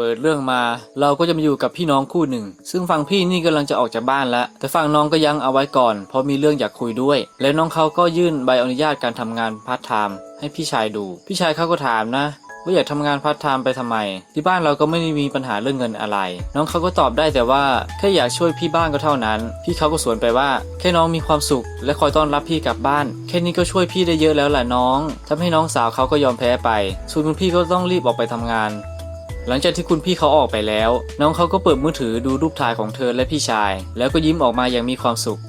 เปิดเรื่องมา เราก็จะมาอยู่กับพี่น้องคู่หนึ่ง ซึ่งฝั่งพี่นี่กำลังจะออกจากบ้านแล้ว แต่ฝั่งน้องก็ยังเอาไว้ก่อน เพราะมีเรื่องอยากคุยด้วย แล้วน้องเขาก็ยื่นใบอนุญาตการทำงานพาร์ทไทม์ให้พี่ชายดู พี่ชายเขาก็ถามนะว่าอยากทำงานพาร์ทไทม์ไปทำไม ที่บ้านเราก็ไม่ได้มีปัญหาเรื่องเงินอะไร น้องเขาก็ตอบได้แต่ว่าแค่อยากช่วยพี่บ้านก็เท่านั้น พี่เขาก็สวนไปว่า แค่น้องมีความสุข และคอยต้อนรับพี่กลับบ้าน แค่นี้ก็ช่วยพี่ได้เยอะแล้วแหละน้องทำให้น้องสาวเขาก็ยอมแพ้ไปส่วนคุณพี่ก็ต้องรีบออกไปทำงาน หลังจากที่คุณพี่เขาออกไปแล้ว น้องเขาก็เปิดมือถือดูรูปถ่ายของเธอและพี่ชาย แล้วก็ยิ้มออกมาอย่างมีความสุข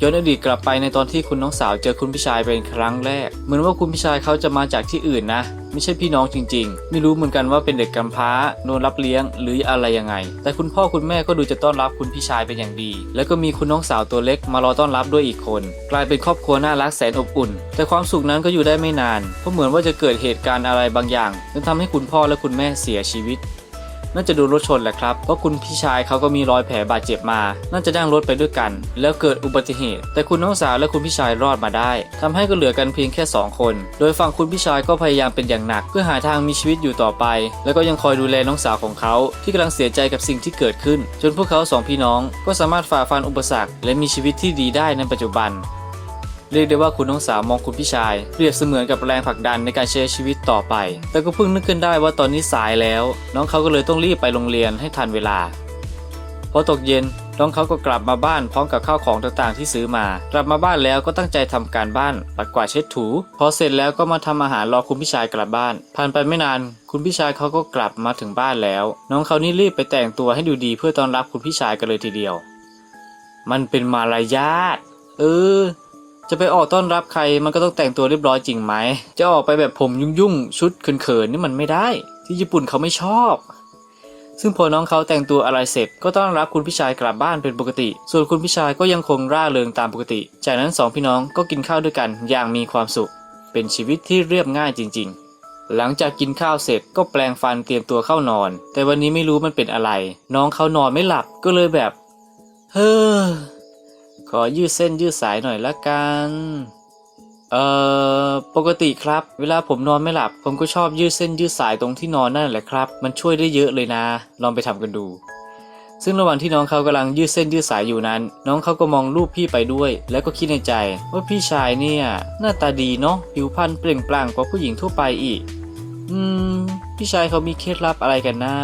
ย้อนอดีตกลับไปในตอนที่คุณน้องสาวเจอคุณพี่ชายเป็นครั้งแรก เหมือนว่าคุณพี่ชายเขาจะมาจากที่อื่นนะ ไม่ใช่พี่น้องจริง ๆ ไม่รู้เหมือนกันว่าเป็นเด็กกำพร้าโดนรับเลี้ยงหรืออะไรยังไง แต่คุณพ่อคุณแม่ก็ดูจะต้อนรับคุณพี่ชายเป็นอย่างดี แล้วก็มีคุณน้องสาวตัวเล็กมารอต้อนรับด้วยอีกคน กลายเป็นครอบครัวน่ารักแสนอบอุ่น แต่ความสุขนั้นก็อยู่ได้ไม่นานเพราะเหมือนว่าจะเกิดเหตุการณ์อะไรบางอย่างจนทำให้คุณพ่อและคุณแม่เสียชีวิต น่าจะดนรถชนแหละครับ เพราะคุณพี่ชายเขาก็มีรอยแผลบาดเจ็บมา น่าจะนั่งรถไปด้วยกัน แล้วเกิดอุบัติเหตุ แต่คุณน้องสาวและคุณพี่ชายรอดมาได้ทำให้ก็เหลือกันเพียงแค่ 2 คน โดยฝั่งคุณพี่ชายก็พยายามเป็นอย่างหนัก เพื่อหาทางมีชีวิตอยู่ต่อไป แล้วก็ยังคอยดูแลน้องสาวของเขา ที่กำลังเสียใจกับสิ่งที่เกิดขึ้น จนพวกเขาสองพี่น้องก็สามารถฝ่าฟันอุปสรรค และมีชีวิตที่ดีได้ในปัจจุบัน เรียกได้ว่าคุณน้องสาวมองคุณพี่ชาย เปรียบเสมือนกับแรงผลักดันในการใช้ชีวิตต่อไป แต่ก็เพิ่งนึกขึ้นได้ว่าตอนนี้สายแล้ว น้องเขาก็เลยต้องรีบไปโรงเรียนให้ทันเวลาพอตกเย็นน้องเขาก็กลับมาบ้านพร้อมกับข้าวของต่างๆที่ซื้อมา กลับมาบ้านแล้วก็ตั้งใจทำการบ้านปัดกวาดเช็ดถู พอเสร็จแล้วก็มาทำอาหารรอคุณพี่ชายกลับบ้าน ผ่านไปไม่นาน คุณพี่ชายเขาก็กลับมาถึงบ้านแล้ว น้องเขานี่รีบไปแต่งตัวให้ดูดีเพื่อต้อนรับคุณพี่ชายกันเลยทีเดียว มันเป็นมารยาทเออ จะไปออกต้อนรับใครมันก็ต้องแต่งตัวเรียบร้อยจริงไหม จะออกไปแบบผมยุ่งๆ ชุดเขินๆนี่มันไม่ได้ ที่ญี่ปุ่นเขาไม่ชอบ ซึ่งพอน้องเขาแต่งตัวอะไรเสร็จ ก็ต้อนรับคุณพี่ชายกลับบ้านเป็นปกติ ส่วนคุณพี่ชายก็ยังคงร่าเริงตามปกติ จากนั้นสองพี่น้องก็กินข้าวด้วยกันอย่างมีความสุข เป็นชีวิตที่เรียบง่ายจริง ๆหลังจากกินข้าวเสร็จก็แปลงฟันเตรียมตัวเข้านอน แต่วันนี้ไม่รู้มันเป็นอะไร น้องเขานอนไม่หลับก็เลยแบบ เฮ้อ ขอยืดเส้นยืดสายหน่อยละกัน เอ่อ ปกติครับ เวลาผมนอนไม่หลับ ผมก็ชอบยืดเส้นยืดสายตรงที่นอนนั่นแหละครับ มันช่วยได้เยอะเลยนะ ลองไปทำกันดู ซึ่งระหว่างที่น้องเขากำลังยืดเส้นยืดสายอยู่นั้น น้องเขาก็มองรูปพี่ไปด้วย แล้วก็คิดในใจ ว่าพี่ชายเนี่ย หน้าตาดีเนาะ ผิวพรรณเปล่งปลั่งกว่าผู้หญิงทั่วไปอีก อืม พี่ชายเขามีเคล็ดลับอะไรกันนะ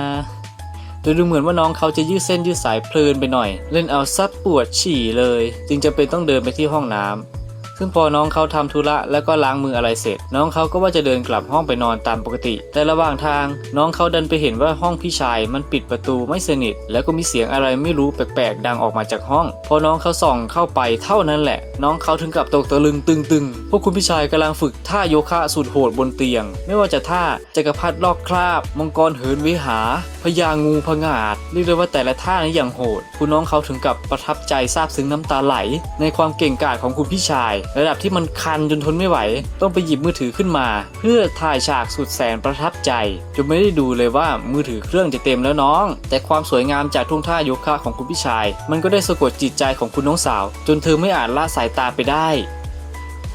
แต่ดูเหมือนว่าน้องเขาจะยืดเส้นยืดสายเพลินไปหน่อย เล่นเอาซัดปวดฉี่เลย จึงจะเป็นต้องเดินไปที่ห้องน้ำ ซึ่งพอน้องเขาทำธุระแล้วก็ล้างมืออะไรเสร็จ น้องเขาก็ว่าจะเดินกลับห้องไปนอนตามปกติ แต่ระหว่างทาง น้องเขาดันไปเห็นว่าห้องพี่ชายมันปิดประตูไม่สนิท แล้วก็มีเสียงอะไรไม่รู้แปลกๆ ดังออกมาจากห้อง พอน้องเขาส่องเข้าไปเท่านั้นแหละ น้องเขาถึงกับตกตะลึงตึงๆพวกคุณพี่ชายกำลังฝึกท่าโยคะสุดโหดบนเตียง ไม่ว่าจะท่าจักรพรรดิลอกคราบ มังกรเหินวิหาพญางูผงาดเรียกได้ว่าแต่ละท่านี้อย่างโหด คุณน้องเขาถึงกับประทับใจซาบซึ้งน้ำตาไหล ในความเก่งกาจของคุณพี่ชายระดับที่มันคันจนทนไม่ไหว ต้องไปหยิบมือถือขึ้นมา เพื่อถ่ายฉากสุดแสนประทับใจจนไม่ได้ดูเลยว่ามือถือเครื่องจะเต็มแล้วน้อง แต่ความสวยงามจากทุ่งท่าโยคะของคุณพี่ชาย มันก็ได้สะกดจิตใจของคุณน้องสาว จนเธอไม่อาจละสายตาไปได้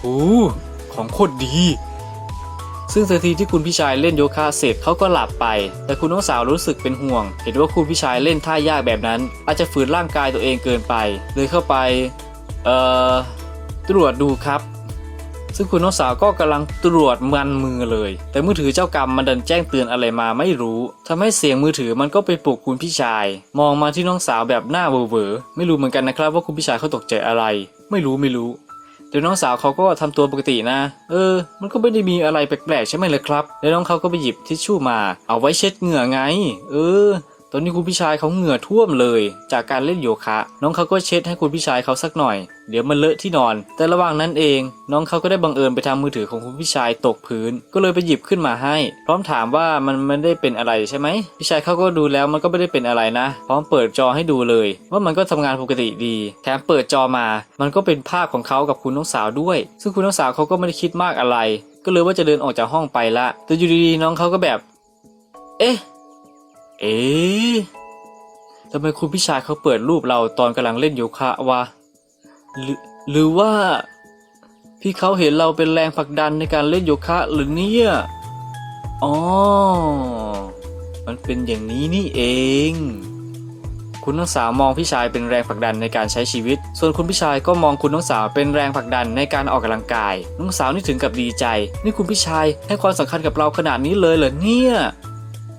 หูของโคตรดีซึ่งทันทีที่คุณพี่ชายเล่นโยคะเสร็จเขาก็หลับไป แต่คุณน้องสาวรู้สึกเป็นห่วง เห็นว่าคุณพี่ชายเล่นท่ายากแบบนั้น อาจจะฝืนร่างกายตัวเองเกินไป เลยเข้าไป เอ่อ ตรวจดูครับ ซึ่งคุณน้องสาวก็กำลังตรวจมันมือเลย แต่มือถือเจ้ากรรมมันดันแจ้งเตือนอะไรมาไม่รู้ทำให้เสียงมือถือมันก็ไปปลุกคุณพี่ชาย มองมาที่น้องสาวแบบหน้าเวอร์ๆไม่รู้เหมือนกันนะครับว่าคุณพี่ชายเขาตกใจอะไร ไม่รู้ไม่รู้แต่น้องสาวเขาก็ทำตัวปกตินะ เออ มันก็ไม่ได้มีอะไรแปลกๆใช่ไหมเลยครับ แล้วน้องเขาก็ไปหยิบทิชชู่มา เอาไว้เช็ดเหงื่อไง เออ ตอนนี้คุณพี่ชายเขาเหงื่อท่วมเลย จากการเล่นโยคะ น้องเขาก็เช็ดให้คุณพี่ชายเขาสักหน่อย เดี๋ยวมันเลอะที่นอน แต่ระหว่างนั้นเอง น้องเขาก็ได้บังเอิญไปทำมือถือของคุณพี่ชายตกพื้น ก็เลยไปหยิบขึ้นมาให้ พร้อมถามว่ามันไม่ได้เป็นอะไรใช่ไหมพี่ชายเขาก็ดูแล้วมันก็ไม่ได้เป็นอะไรนะ พร้อมเปิดจอให้ดูเลย ว่ามันก็ทำงานปกติดี แถมเปิดจอมา มันก็เป็นภาพของเขากับคุณน้องสาวด้วย ซึ่งคุณน้องสาวเขาก็ไม่ได้คิดมากอะไร ก็เลยว่าจะเดินออกจากห้องไปละ แต่อยู่ดีๆน้องเขาก็แบบ เอ๊ะ เอ๊ะทำไมคุณพี่ชายเขาเปิดรูปเราตอนกำลังเล่นโยคะวะหรือหรือว่า พี่เขาเห็นเราเป็นแรงผลักดันในการเล่นโยคะหรือเนี่ยอ๋อ มันเป็นอย่างนี้นี่เอง คุณน้องสาวมองพี่ชายเป็นแรงผลักดันในการใช้ชีวิต ส่วนคุณพี่ชายก็มองคุณน้องสาวเป็นแรงผลักดันในการออกกำลังกาย น้องสาวนี่ถึงกับดีใจ นี่คุณพี่ชายให้ความสำคัญกับเราขนาดนี้เลยเหรอเนี่ย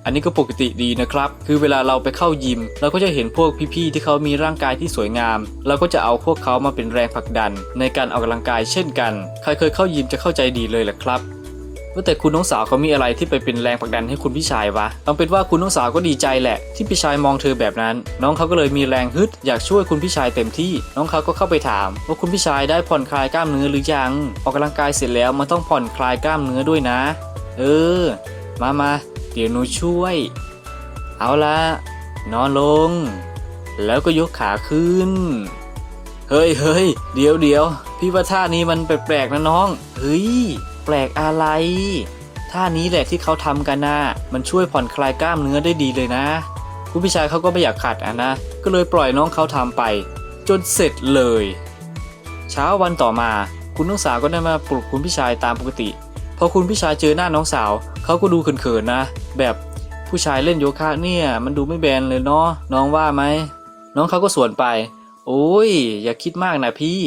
อันนี้ก็ปกติดีนะครับ คือเวลาเราไปเข้ายิม เราก็จะเห็นพวกพี่ๆที่เขามีร่างกายที่สวยงาม เราก็จะเอาพวกเขามาเป็นแรงผลักดัน ในการออกกำลังกายเช่นกัน ใครเคยเข้ายิมจะเข้าใจดีเลยแหละครับว่าแต่คุณน้องสาวเขามีอะไรที่ไปเป็นแรงผลักดันให้คุณพี่ชายวะต้องเป็นว่าคุณน้องสาวก็ดีใจแหละ ที่พี่ชายมองเธอแบบนั้น น้องเขาก็เลยมีแรงฮึดอยากช่วยคุณพี่ชายเต็มที่ น้องเขาก็เข้าไปถาม ว่าคุณพี่ชายได้ผ่อนคลายกล้ามเนื้อหรือยัง ออกกำลังกายเสร็จแล้วมันต้องผ่อนคลายกล้ามเนื้อด้วยนะ เออ มามา เดี๋ยวหนูช่วย เอาละนอนลง แล้วก็ยกขาขึ้น เฮ้ยเฮ้ยเดี๋ยวเดี๋ยวพี่ว่าท่านี้มันแปลกๆนะน้อง เฮ้ย แปลกอะไรท่านี้แหละที่เขาทำกันนะมันช่วยผ่อนคลายกล้ามเนื้อได้ดีเลยนะคุณพี่ชายเขาก็ไม่อยากขัดอะนะ ก็เลยปล่อยน้องเขาทำไป จนเสร็จเลย เช้าวันต่อมาคุณน้องสาวก็ได้มาปลุกคุณพี่ชายตามปกติ พอคุณพี่ชายเจอหน้าน้องสาว เขาก็ดูเขินๆนะ แบบผู้ชายเล่นโยคะเนี่ย มันดูไม่แบนเลยเนาะน้องว่าไหม น้องเขาก็สวนไป โอ้ย อย่าคิดมากนะพี่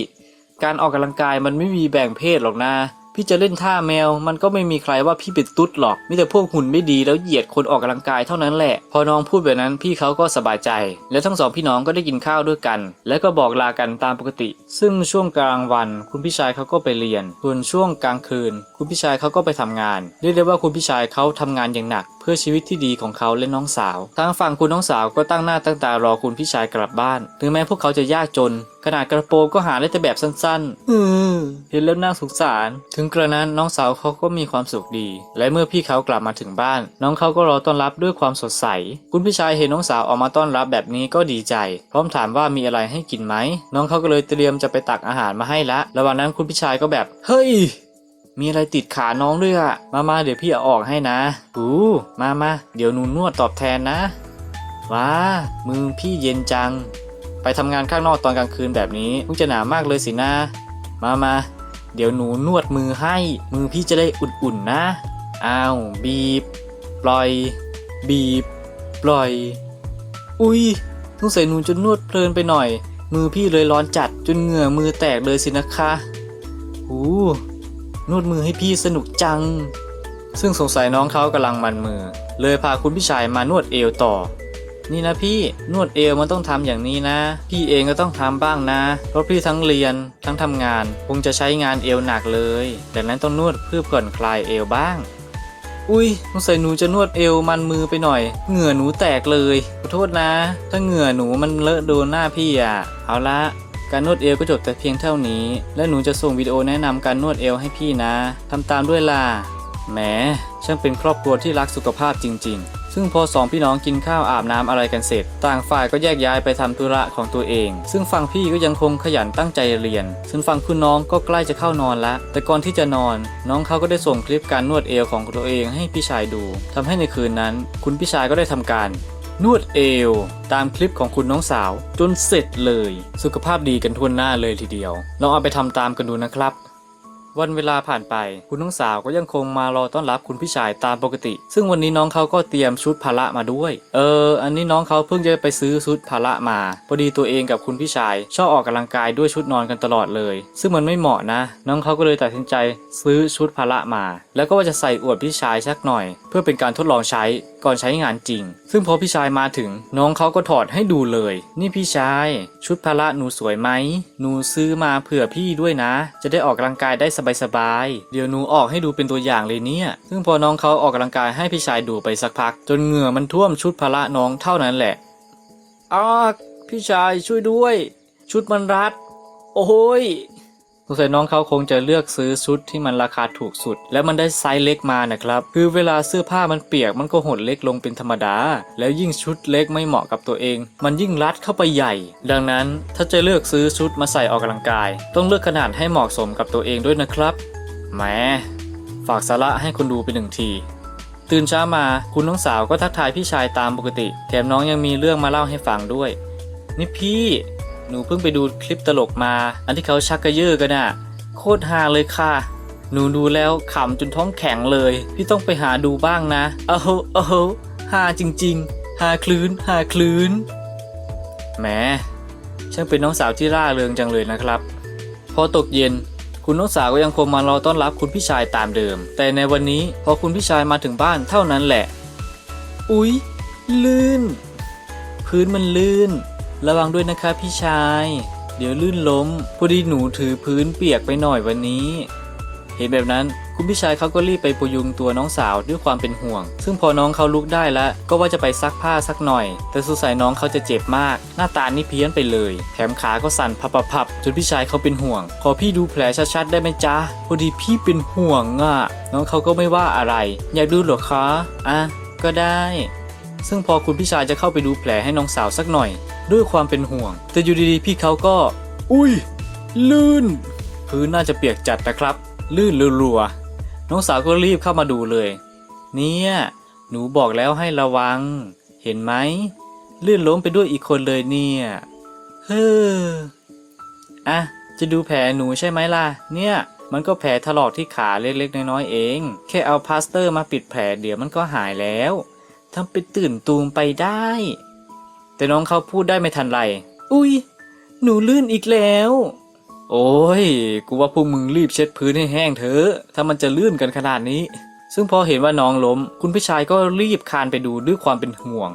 การออกกำลังกายมันไม่มีแบ่งเพศหรอกนะ พี่จะเล่นท่าแมว มันก็ไม่มีใครว่าพี่เป็นตุ๊ดหรอกมีแต่พวกหุ่นไม่ดีแล้วเหยียดคนออกกำลังกายเท่านั้นแหละ พอน้องพูดแบบนั้นพี่เขาก็สบายใจ แล้วทั้งสองพี่น้องก็ได้กินข้าวด้วยกัน แล้วก็บอกลากันตามปกติ ซึ่งช่วงกลางวัน คุณพี่ชายเขาก็ไปเรียนส่วนช่วงกลางคืน คุณพี่ชายเขาก็ไปทำงานเรียกได้ว่าคุณพี่ชายเขาทำงานอย่างหนักเพื่อชีวิตที่ดีของเขาและน้องสาว ทางฝั่งคุณน้องสาวก็ตั้งหน้าตั้งตารอคุณพี่ชายกลับบ้าน ถึงแม้พวกเขาจะยากจน ขนาดกระโปรงก็หาได้แต่แบบสั้นๆ อือเห็นแล้วน่าสงสาร ถึงกระนั้นน้องสาวเขาก็มีความสุขดี และเมื่อพี่เขากลับมาถึงบ้าน น้องเขาก็รอต้อนรับด้วยความสดใส คุณพี่ชายเห็นน้องสาวออกมาต้อนรับแบบนี้ก็ดีใจ พร้อมถามว่ามีอะไรให้กินไหม น้องเขาก็เลยเตรียมจะไปตักอาหารมาให้ละ ระหว่างนั้นคุณพี่ชายก็แบบ เฮ้ย มีอะไรติดขาน้องด้วยอะมามาเดี๋ยวพี่เอาออกให้นะหูมามาเดี๋ยวหนูนวดตอบแทนนะ ว้า มือพี่เย็นจัง ไปทำงานข้างนอกตอนกลางคืนแบบนี้คงจะหนาวมากเลยสินะ มามาเดี๋ยวหนูนวดมือให้ มือพี่จะได้อุ่นๆนะอ้าวบีบ ปล่อย บีบ ปล่อย อุ้ยสงสัยหนูจะนวดเพลินไปหน่อย มือพี่เลยร้อนจัดจนเหงื่อมือแตกเลยสินะคะหู นวดมือให้พี่สนุกจัง ซึ่งสงสัยน้องเขากำลังมันมือ เลยพาคุณพี่ชายมานวดเอวต่อ นี่นะพี่นวดเอวมันต้องทำอย่างนี้นะ พี่เองก็ต้องทำบ้างนะ เพราะพี่ทั้งเรียนทั้งทำงานคงจะใช้งานเอวหนักเลยดังนั้นต้องนวดเพื่อผ่อนคลายเอวบ้าง อุ้ยสงสัยหนูจะนวดเอวมันมือไปหน่อย เหงื่อหนูแตกเลยขอโทษนะ ถ้าเหงื่อหนูมันเลอะโดนหน้าพี่อะ เอาละ การนวดเอวก็จบแต่เพียงเท่านี้ และหนูจะส่งวิดีโอแนะนำการนวดเอวให้พี่นะทำตามด้วยล่ะแหมช่างเป็นครอบครัวที่รักสุขภาพจริง ๆ ซึ่งพอสองพี่น้องกินข้าวอาบน้ำอะไรกันเสร็จ ต่างฝ่ายก็แยกย้ายไปทำธุระของตัวเอง ซึ่งฝั่งพี่ก็ยังคงขยันตั้งใจเรียน ส่วนฝั่งคุณน้องก็ใกล้จะเข้านอนละ แต่ก่อนที่จะนอน น้องเขาก็ได้ส่งคลิปการนวดเอวของตัวเองให้พี่ชายดูทำให้ในคืนนั้น คุณพี่ชายก็ได้ทำการ นวดเอว ตามคลิปของคุณน้องสาว จนเสร็จเลย สุขภาพดีกันทั่วหน้าเลยทีเดียว ลองเอาไปทำตามกันดูนะครับ วันเวลาผ่านไป คุณน้องสาวก็ยังคงมารอต้อนรับคุณพี่ชายตามปกติ ซึ่งวันนี้น้องเขาก็เตรียมชุดพละมาด้วย เออ อันนี้น้องเขาเพิ่งจะไปซื้อชุดพละมาพอดีตัวเองกับคุณพี่ชาย ชอบออกกำลังกายด้วยชุดนอนกันตลอดเลย ซึ่งมันไม่เหมาะนะ น้องเขาก็เลยตัดสินใจซื้อชุดพละมา แล้วก็ว่าจะใส่อวดพี่ชายสักหน่อย เพื่อเป็นการทดลองใช้ก่อนใช้งานจริง ซึ่งพอพี่ชายมาถึง น้องเขาก็ถอดให้ดูเลย นี่พี่ชาย ชุดพละหนูสวยไหม หนูซื้อมาเผื่อพี่ด้วยนะ จะได้ออกกำลังกายได้สบายๆ เดี๋ยวหนูออกให้ดูเป็นตัวอย่างเลยเนี่ย ซึ่งพอน้องเขาออกกำลังกายให้พี่ชายดูไปสักพัก จนเหงื่อมันท่วมชุดพละน้องเท่านั้นแหละอ้าพี่ชายช่วยด้วย ชุดมันรัด โอ้ย สงสัยน้องเขาคงจะเลือกซื้อชุดที่มันราคาถูกสุด และมันได้ไซส์เล็กมานะครับ คือเวลาเสื้อผ้ามันเปียกมันก็หดเล็กลงเป็นธรรมดา แล้วยิ่งชุดเล็กไม่เหมาะกับตัวเอง มันยิ่งรัดเข้าไปใหญ่ ดังนั้นถ้าจะเลือกซื้อชุดมาใส่ออกกำลังกาย ต้องเลือกขนาดให้เหมาะสมกับตัวเองด้วยนะครับแหมฝากสาระให้คนดูไปหนึ่งทีตื่นเช้ามาคุณน้องสาวก็ทักทายพี่ชายตามปกติ แถมน้องยังมีเรื่องมาเล่าให้ฟังด้วย นี่พี่ หนูเพิ่งไปดูคลิปตลกมา อันที่เขาชักกระเยอะกันน่ะ โคตรฮาเลยค่ะ หนูดูแล้วขำจนท้องแข็งเลย พี่ต้องไปหาดูบ้างนะ เอ้าเอ้าหาจริงๆหาคลื้นหาคลื้นแหมช่างเป็นน้องสาวที่ร่าเริงจังเลยนะครับพอตกเย็นคุณน้องสาวก็ยังคงมารอต้อนรับคุณพี่ชายตามเดิม แต่ในวันนี้พอคุณพี่ชายมาถึงบ้านเท่านั้นแหละ อุ๊ย ลื่น พื้นมันลื่น ระวังด้วยนะคะพี่ชาย เดี๋ยวลื่นล้มพอดีหนูถือพื้นเปียกไปหน่อยวันนี้ เห็นแบบนั้นคุณพี่ชายเขาก็รีบไปพยุงตัวน้องสาวด้วยความเป็นห่วง ซึ่งพอน้องเขาลุกได้แล้ว ก็ว่าจะไปซักผ้าสักหน่อย แต่สงสัยน้องเขาจะเจ็บมาก หน้าตานี่เพี้ยนไปเลย แถมขาก็สั่นพับๆๆจนพี่ชายเขาเป็นห่วง ขอพี่ดูแผลชัดๆได้ไหมจ๊ะ พอดีพี่เป็นห่วงอะ น้องเขาก็ไม่ว่าอะไร อยากดูหรอคะ อะ ก็ได้ ซึ่งพอคุณพี่ชายจะเข้าไปดูแผลให้น้องสาวสักหน่อย ด้วยความเป็นห่วง แต่อยู่ดีๆ พี่เขาก็ อุ้ย ลื่น พื้นน่าจะเปียกจัดนะครับ ลื่นรัวๆน้องสาวก็รีบเข้ามาดูเลย เนี่ย หนูบอกแล้วให้ระวัง เห็นไหมลื่นล้มไปด้วยอีกคนเลยเนี่ยเฮ้ออะจะดูแผลหนูใช่ไหมล่ะ เนี่ย มันก็แผลถลอกที่ขาเล็กๆน้อยๆเอง แค่เอาพลาสเตอร์มาปิดแผลเดี๋ยวมันก็หายแล้วทำเป็นตื่นตูมไปได้ แต่น้องเขาพูดได้ไม่ทันไร อุ้ย หนูลื่นอีกแล้ว โอ้ย กูว่าพวกมึงรีบเช็ดพื้นให้แห้งเถอะ ถ้ามันจะลื่นกันขนาดนี้ ซึ่งพอเห็นว่าน้องล้ม คุณพี่ชายก็รีบคลานไปดูด้วยความเป็นห่วง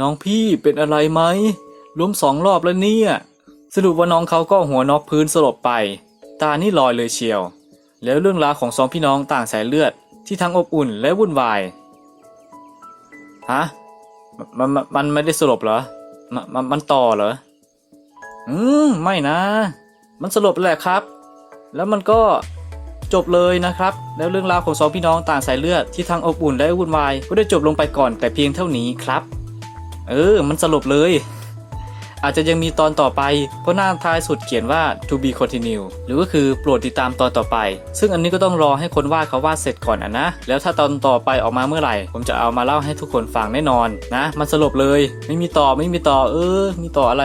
น้องพี่เป็นอะไรไหม ล้มสองรอบแล้วเนี่ย สรุปว่าน้องเขาก็หัวนอกพื้นสลบไป ตานี่ลอยเลยเชียว แล้วเรื่องราวของสองพี่น้องต่างสายเลือดที่ทั้งอบอุ่นและวุ่นวาย ฮะ มันมันมันไม่ได้สลบเหรอ มันมันมันต่อเหรอ อืมไม่นะ มันสลบแหละครับ แล้วมันก็จบเลยนะครับ แล้วเรื่องราวของสองพี่น้องต่างสายเลือดที่ทั้งอบอุ่นและวุ่นวายก็ได้จบลงไปก่อนแต่เพียงเท่านี้ครับ เออ มันสลบเลย อาจจะยังมีตอนต่อไป เพราะหน้าท้ายสุดเขียนว่า to be continued หรือก็คือโปรดติดตามตอนต่อไป ซึ่งอันนี้ก็ต้องรอให้คนวาดเขาวาดเสร็จก่อนอะนะ แล้วถ้าตอนต่อไปออกมาเมื่อไหร่ ผมจะเอามาเล่าให้ทุกคนฟังแน่นอนนะ มันสลบเลย ไม่มีต่อไม่มีต่อเออ มีต่ออะไร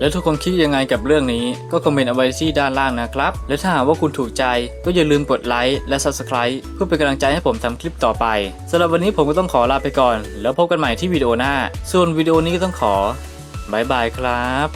แล้วทุกคนคิดยังไงกับเรื่องนี้ ก็คอมเมนต์เอาไว้ที่ด้านล่างนะครับ และถ้าหากว่าคุณถูกใจ ก็อย่าลืมกดไลค์และ Subscribe เพื่อเป็นกำลังใจให้ผมทำคลิปต่อไปสำหรับวันนี้ผมก็ต้องขอลาไปก่อน แล้วพบกันใหม่ที่วิดีโอหน้า ส่วนวิดีโอนี้ก็ต้องขอ บายบายครับ